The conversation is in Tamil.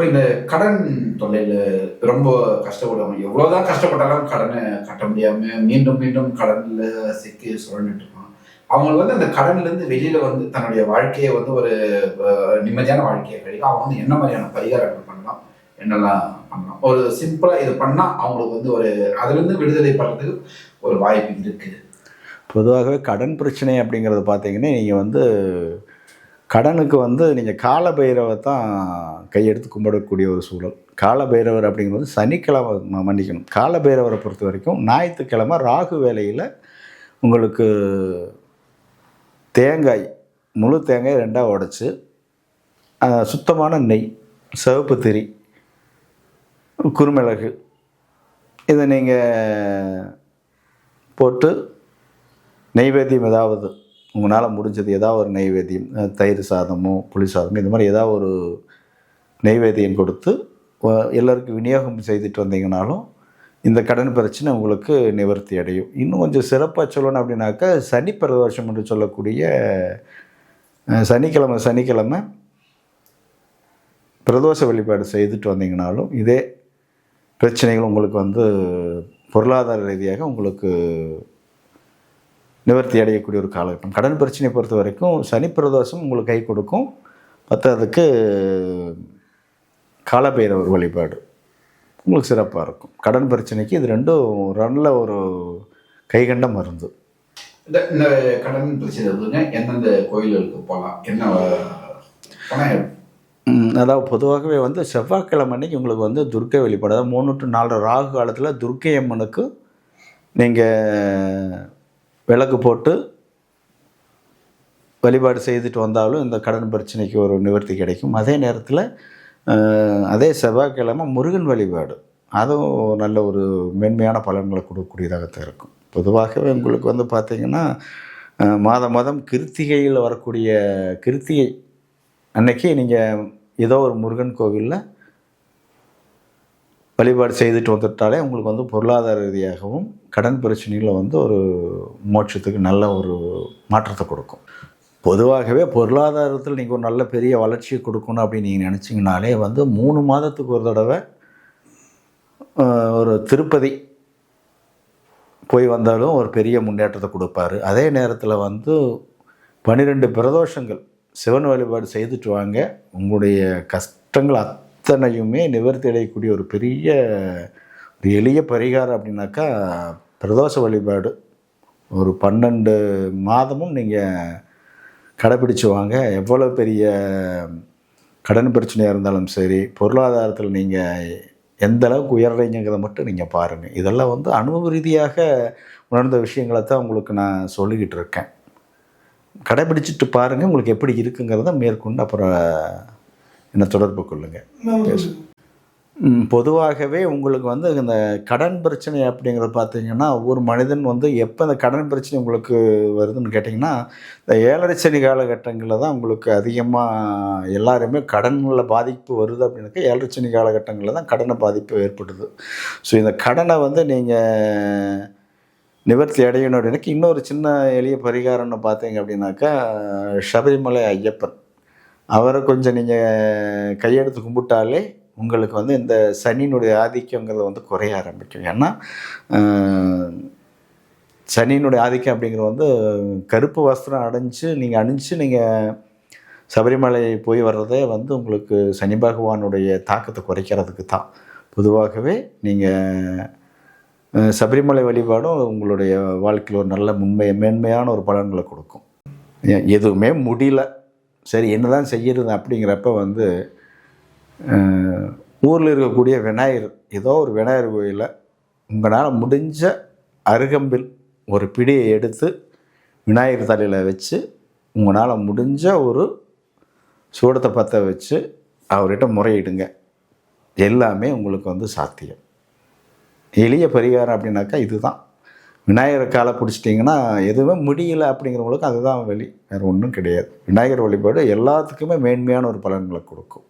இப்போ இந்த கடன் தொல்லையில் ரொம்ப கஷ்டப்படுவாங்க எவ்வளோதான் கஷ்டப்பட்டாலும் கடனை கட்ட முடியாமல் மீண்டும் மீண்டும் கடனில் சிக்கி சுழண்டுட்டு இருப்பாங்க. அவங்களுக்கு வந்து அந்த கடன்லேருந்து வெளியில் வந்து தன்னுடைய வாழ்க்கையை வந்து ஒரு நிம்மதியான வாழ்க்கையை கிடைக்கும் அவங்க வந்து என்ன மாதிரியான பரிகாரங்கள் பண்ணலாம் என்னெல்லாம் பண்ணலாம். ஒரு சிம்பிளாக இது பண்ணால் அவங்களுக்கு வந்து ஒரு அதுலேருந்து விடுதலை பண்ணுறதுக்கு ஒரு வாய்ப்பு இருக்குது. பொதுவாகவே கடன் பிரச்சனை அப்படிங்கிறது பார்த்தீங்கன்னா நீங்கள் வந்து கடனுக்கு வந்து நீங்கள் காலபைரவை தான் கையெடுத்து கும்பிடக்கூடிய ஒரு சூழல். காலபைரவர் அப்படிங்கிறது சனிக்கிழமை ம- மன்னிக்கணும். காலபைரவரை பொறுத்த வரைக்கும் ஞாயிற்றுக்கிழமை ராகு வேலையில் உங்களுக்கு தேங்காய் முழு தேங்காய் ரெண்டாக உடச்சி சுத்தமான நெய் சிவப்பு திரி குருமிளகு இதை நீங்கள் போட்டு நெய்வேத்தியம் ஏதாவது உங்களால் முடிஞ்சது ஏதாவது ஒரு நெய்வேத்தியம் தயிர் சாதமோ புளி சாதமோ இந்த மாதிரி ஏதாவது ஒரு நெய்வேத்தியம் கொடுத்து எல்லோருக்கும் விநியோகம் செய்துட்டு வந்தீங்கனாலும் இந்த கடன் பிரச்சனை உங்களுக்கு நிவர்த்தி அடையும். இன்னும் கொஞ்சம் சிறப்பாக சொல்லணும் அப்படின்னாக்கா சனி பிரதோஷம் என்று சொல்லக்கூடிய சனிக்கிழமை சனிக்கிழமை பிரதோஷ வழிபாடு செய்துட்டு வந்தீங்கனாலும் இதே பிரச்சனைகள் உங்களுக்கு வந்து பொருளாதார ரீதியாக உங்களுக்கு நிவர்த்தி அடையக்கூடிய ஒரு காலகட்டம். கடன் பிரச்சனையை பொறுத்த வரைக்கும் சனி பிரதோஷம் உங்களுக்கு கை கொடுக்கும். பத்தாவதுக்கு காலபைரவர் வழிபாடு. உங்களுக்கு சிறப்பாக இருக்கும். கடன் பிரச்சனைக்கு இது ரெண்டும் நல்ல ஒரு கைகண்ட மருந்து. இந்த கடன் பிரச்சனை எந்தெந்த கோயில்களுக்கு போகலாம் என்ன அதாவது பொதுவாகவே வந்து செவ்வாய்க்கிழமை அன்னைக்கு உங்களுக்கு வந்து துர்க்கை வழிபாடு. அதாவது மூணு டு நாலு ராகு காலத்தில் துர்க்கை அம்மனுக்கு நீங்கள் விளக்கு போட்டு வழிபாடு செய்துட்டு வந்தாலும் இந்த கடன் பிரச்சனைக்கு ஒரு நிவர்த்தி கிடைக்கும். அதே நேரத்தில் அதே செவ்வாய்க்கிழமை முருகன் வழிபாடு. அதுவும் நல்ல ஒரு மேன்மையான பலன்களை கொடுக்கக்கூடியதாகத்தான் இருக்கும். பொதுவாகவே உங்களுக்கு வந்து பார்த்திங்கன்னா மாதம் மாதம் கிருத்திகையில் வரக்கூடிய கிருத்திகை. அன்னைக்கு நீங்கள் ஏதோ ஒரு முருகன் கோவிலில் வழிபாடு செய்துட்டு வந்துட்டாலே உங்களுக்கு வந்து பொருளாதார ரீதியாகவும் கடன் பிரச்சனைகளை வந்து ஒரு மோட்சத்துக்கு நல்ல ஒரு மாற்றத்தை கொடுக்கும். பொதுவாகவே பொருளாதாரத்தில் நீங்கள் ஒரு நல்ல பெரிய வளர்ச்சியை கொடுக்கணும் அப்படின்னு நீங்கள் நினச்சிங்கனாலே வந்து மூணு மாதத்துக்கு ஒரு தடவை ஒரு திருப்பதி போய் வந்தாலும் ஒரு பெரிய முன்னேற்றத்தை கொடுப்பாரு. அதே நேரத்தில் வந்து பன்னிரெண்டு பிரதோஷங்கள் சிவன் வழிபாடு செய்துட்டு வாங்க. உங்களுடைய கஷ்டங்கள் அத்தனையுமே நிவர்த்தி அடையக்கூடிய ஒரு பெரிய எளிய பரிகாரம் அப்படின்னாக்கா பிரதோஷ வழிபாடு. ஒரு பன்னெண்டு மாதமும் நீங்கள் கடைப்பிடிச்சு வாங்க. எவ்வளோ பெரிய கடன் பிரச்சனையாக இருந்தாலும் சரி பொருளாதாரத்தில் நீங்கள் எந்த அளவுக்கு உயர்றீங்கிறத மட்டும் நீங்கள் பாருங்கள் இதெல்லாம் வந்து அனுபவ ரீதியாக உணர்ந்த விஷயங்களை தான் உங்களுக்கு நான் சொல்லிக்கிட்டு இருக்கேன். கடைப்பிடிச்சிட்டு பாருங்கள் உங்களுக்கு எப்படி இருக்குங்கிறத மேற்கொண்டு அப்புறம் என்னை தொடர்பு கொள்ளுங்கள் பேசு. ம், பொதுவாகவே உங்களுக்கு வந்து இந்த கடன் பிரச்சனை அப்படிங்கிறது பார்த்தீங்கன்னா ஒவ்வொரு மனிதன் வந்து எப்போ இந்த கடன் பிரச்சனை உங்களுக்கு வருதுன்னு கேட்டிங்கன்னா இந்த ஏழரை சனி காலகட்டங்களில் தான் உங்களுக்கு அதிகமாக எல்லாருமே கடனில் பாதிப்பு வருது அப்படின்னாக்கா ஏழரை சனி காலகட்டங்களில் தான் கடனை பாதிப்பு ஏற்படுது. ஸோ இந்த கடனை வந்து நீங்கள் நிவர்த்தி அடையணும் அப்படின்னாக்கா இன்னொரு சின்ன எளிய பரிகாரம்னு பார்த்தீங்க அப்படின்னாக்கா சபரிமலை ஐயப்பன். அவரை கொஞ்சம் நீங்கள் கையெடுத்து கும்பிட்டாலே உங்களுக்கு வந்து இந்த சனியினுடைய ஆதிக்கங்கிறது வந்து குறைய ஆரம்பிக்கும். ஏன்னா சனியினுடைய ஆதிக்கம் அப்படிங்கிறது வந்து கருப்பு வஸ்திரம் அடைஞ்சு நீங்கள் அணிஞ்சு நீங்கள் சபரிமலை போய் வர்றதே வந்து உங்களுக்கு சனி பகவானுடைய தாக்கத்தை குறைக்கிறதுக்கு தான். பொதுவாகவே நீங்கள் சபரிமலை வழிபாடும் உங்களுடைய வாழ்க்கையில் ஒரு நல்ல முன்மை மேன்மையான ஒரு பலன்களை கொடுக்கும். எதுவுமே முடியல. சரி என்னதான் செய்யறது அப்படிங்கிறப்ப வந்து ஊரில் இருக்கக்கூடிய விநாயகர் ஏதோ ஒரு விநாயகர் கோயிலில் உங்களால் முடிஞ்ச அருகம்பில் ஒரு பிடியை எடுத்து விநாயகர் தலையில் வச்சு உங்களால் முடிஞ்ச ஒரு சூடத்தை பற்ற வச்சு அவர்கிட்ட முறையிடுங்க. எல்லாமே உங்களுக்கு வந்து சாத்தியம். எளிய பரிகாரம் அப்படின்னாக்கா இதுதான். விநாயகர் காலை பிடிச்சிட்டிங்கன்னா எதுவுமே முடியல அப்படிங்கிறவங்களுக்கு அதுதான் வழி. வேறு ஒன்றும் கிடையாது. விநாயகர் வழிபாடு எல்லாத்துக்குமே மேன்மையான ஒரு பலன்களை கொடுக்கும்.